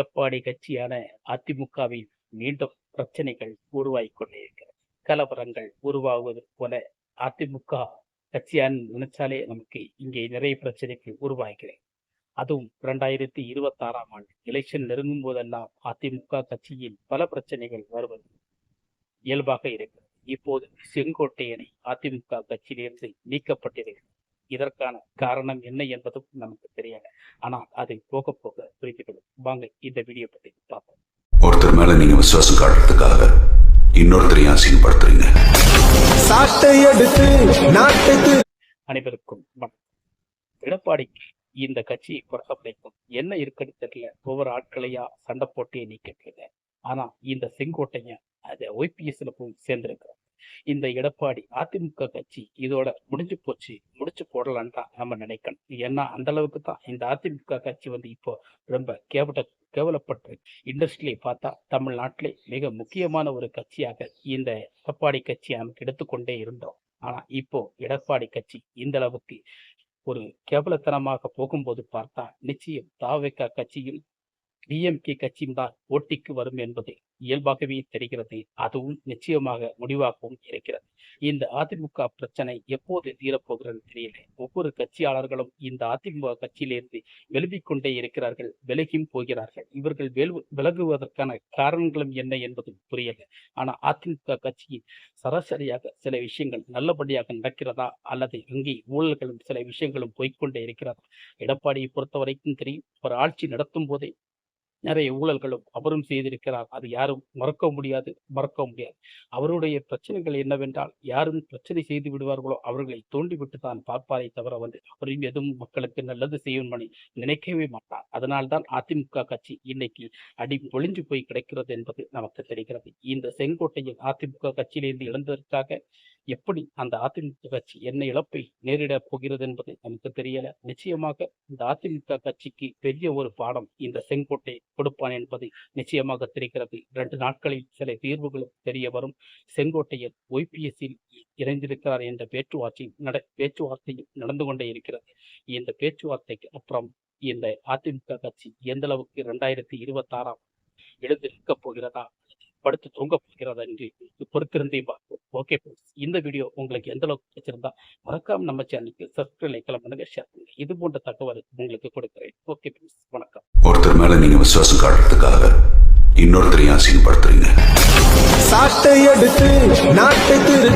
எடப்பாடி கட்சியான அதிமுகவில் மீண்டும் பிரச்சனைகள் உருவாகி கொண்டிருக்கிறது கலவரங்கள் உருவாகுவது போல அதிமுக கட்சியான நினைச்சாலே நமக்கு இங்கே நிறைய பிரச்சனைகள் உருவாகிறது அதுவும் இரண்டாயிரத்தி இருபத்தி ஆறாம் ஆண்டு எலெக்ஷன் நெருங்கும் போதெல்லாம் அதிமுக கட்சியில் பல பிரச்சனைகள் வருவது இயல்பாக இருக்கிறது. இப்போது செங்கோட்டையனை அதிமுக கட்சியிலிருந்து நீக்கப்பட்டிருக்கிறது. இதற்கான காரணம் என்ன என்பதும் நமக்கு தெரியல ஆனால் அதை போக போக புரிந்துவிடும் வாங்க இந்த வீடியோ பற்றி பார்ப்போம். ஒருத்தர் மேல நீங்க விசுவாசம் காட்டுறதுக்காக இன்னொருத்தரையும் அசிங்கப்படுத்துறீங்க? அனைவருக்கும் எடப்பாடிக்கு இந்த கட்சியை பொறுத்தவரைக்கும் என்ன இருக்குன்னு தெரியல. ஒவ்வொரு ஆட்களையா சண்டை போட்டே நீக்கிட்டு ஆனா இந்த செங்கோட்டையன் அது ஒய்பிஎஸ்ல போய் சேர்ந்திருக்கிறார். இந்த எடப்பாடி அதிமுக கட்சி இதோட முடிஞ்சு போச்சு. முடிச்சு போடலான்னு தான் நம்ம நினைக்கணும். ஏன்னா அந்த அளவுக்கு தான் இந்த அதிமுக கட்சி வந்து இப்போ ரொம்ப கேவல கேவலப்பட்டு இண்டஸ்ட்ரியை பார்த்தா தமிழ்நாட்டிலே மிக முக்கியமான ஒரு கட்சியாக இந்த எடப்பாடி கட்சியை நமக்கு எடுத்துக்கொண்டே இருந்தோம். ஆனா இப்போ எடப்பாடி கட்சி இந்த அளவுக்கு ஒரு கேவலத்தனமாக போகும்போது பார்த்தா நிச்சயம் தாவேக்கா கட்சியும் டிஎம்கே கட்சியும் தான் போட்டிக்கு வரும் என்பது இயல்பாகவே தெரிகிறது. அதுவும் நிச்சயமாக முடிவாகவும் இருக்கிறது. இந்த அதிமுக பிரச்சனை எப்போது தீரப்போகிறது தெரியல. ஒவ்வொரு கட்சியாளர்களும் இந்த அதிமுக கட்சியிலிருந்து விலகிக் கொண்டே இருக்கிறார்கள். விலகியும் போகிறார்கள். இவர்கள் வெலு- விலகுவதற்கான காரணங்களும் என்ன என்பது புரியல. ஆனா அதிமுக கட்சியில் சராசரியாக சில விஷயங்கள் நல்லபடியாக நடக்கிறதா? அல்லது அங்கே ஊழல்களும் சில விஷயங்களும் போய்க்கொண்டே இருக்கிறதா? எடப்பாடியை பொறுத்த வரைக்கும் தெரியும். ஒரு ஆட்சி நடத்தும் போதே நிறைய ஊழல்களும் அவரும் செய்திருக்கிறார். அது யாரும் மறக்க முடியாது மறக்க முடியாது. அவருடைய பிரச்சனைகள் என்னவென்றால் யாரும் பிரச்சனை செய்து விடுவார்களோ அவர்களை தோண்டிவிட்டு தான் பார்ப்பாரே தவிர வந்து அவரையும் எதுவும் மக்களுக்கு நல்லது செய்யும் நினைக்கவே மாட்டார். அதனால்தான் அதிமுக கட்சி இன்னைக்கு அடி பொழிஞ்சு போய் கிடைக்கிறது என்பது நமக்கு தெரிகிறது. இந்த செங்கோட்டையில் அதிமுக கட்சியிலிருந்து இழந்ததற்காக எப்படி அந்த அதிமுக கட்சி என்ன இழப்பை நேரிடப் போகிறது என்பது நமக்கு தெரியல. நிச்சயமாக இந்த அதிமுக கட்சிக்கு பெரிய ஒரு பாடம் இந்த செங்கோட்டை கொடுப்பான் என்பது நிச்சயமாக தெரிகிறது. இரண்டு நாட்களில் சில தீர்வுகளும் தெரிய வரும். செங்கோட்டையில் ஒய்பிஎஸ்ஸில் இணைந்திருக்கிறார் என்ற பேச்சுவார்த்தை நட பேச்சுவார்த்தையும் நடந்து கொண்டே இருக்கிறது. இந்த பேச்சுவார்த்தைக்கு அப்புறம் இந்த அதிமுக கட்சி எந்த அளவுக்கு இரண்டாயிரத்தி இருபத்தி ஆறாம் எழுந்து நிற்கப் போகிறதா? படுத்து தூங்க போகிறதா என்று பொறுத்திருந்தே பார்ப்போம். ஓகே இந்த வீடியோ உங்களுக்கு எந்த அளவுக்கு பிடிச்சிருந்தா மறக்காம நம்ம சேனலுக்கு சப்ஸ்கிரைப் லைக் பண்ணுங்க ஷேர் பண்ணுங்க. இது போன்ற தகவல் உங்களுக்கு கொடுக்கிறேன். ஓகே வணக்கம். ஒருத்தர் மேல நீங்க விசுவாசம் காட்டுறதுக்காக இன்னொருத்தரையும் அசிங்கப்படுத்துறீங்க. சாட்டை எடுத்து நாட்டுக்கு